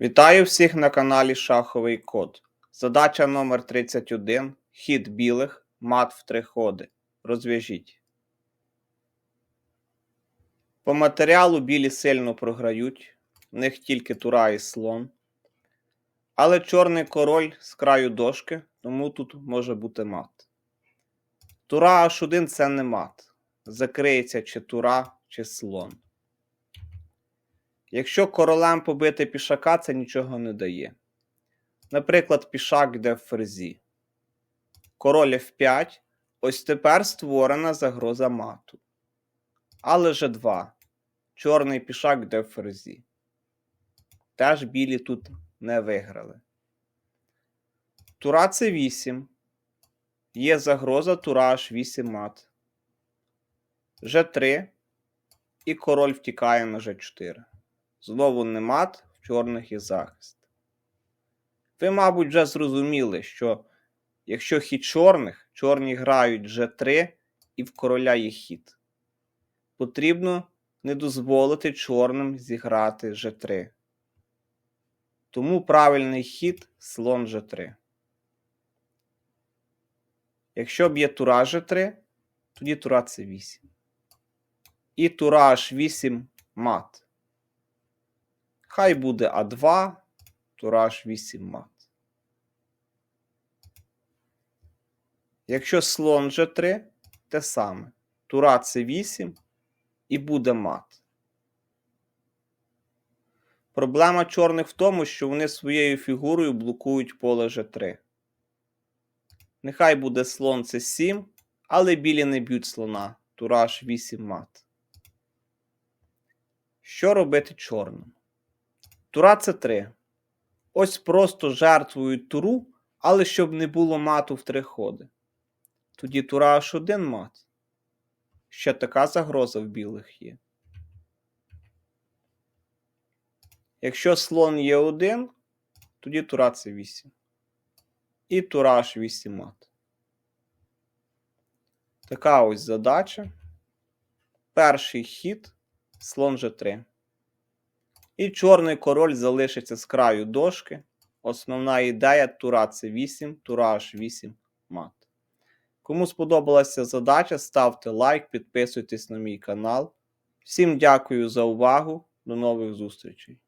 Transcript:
Вітаю всіх на каналі Шаховий Код. Задача номер 31. Хід білих, мат в три ходи. Розв'яжіть. По матеріалу білі сильно програють. В них тільки тура і слон. Але чорний король з краю дошки, тому тут може бути мат. Тура H1 це не мат. Закриється чи тура, чи слон. Якщо королем побити пішака, це нічого не дає. Наприклад, пішак йде в ферзі. Король F5. Ось тепер створена загроза мату. Але G2. Чорний пішак йде в ферзі. Теж білі тут не виграли. Тура С8. Є загроза тура H8 мат. G3. І король втікає на G4. Знову не мат, в чорних є захист. Ви, мабуть, вже зрозуміли, що якщо хід чорних, чорні грають G3 і в короля є хід. Потрібно не дозволити чорним зіграти G3. Тому правильний хід слон G3. Якщо б є тура G3, тоді тура C8. І тура H8 мат. Хай буде А2, тураж 8 мат. Якщо слон G3, те саме. Тура С8 і буде мат. Проблема чорних в тому, що вони своєю фігурою блокують поле G3. Нехай буде слон С7, але білі не б'ють слона. Тураж 8 мат. Що робити чорним? Тура це 3. Ось просто жертвують туру, але щоб не було мату в три ходи. Тоді тура аж один мат. Ще така загроза в білих є. Якщо слон є 1, тоді тура це 8. І тура аж 8 мат. Така ось задача. Перший хід слон G3. І чорний король залишиться з краю дошки. Основна ідея тура це 8, тура аж 8 мат. Кому сподобалася задача, ставте лайк, підписуйтесь на мій канал. Всім дякую за увагу. До нових зустрічей!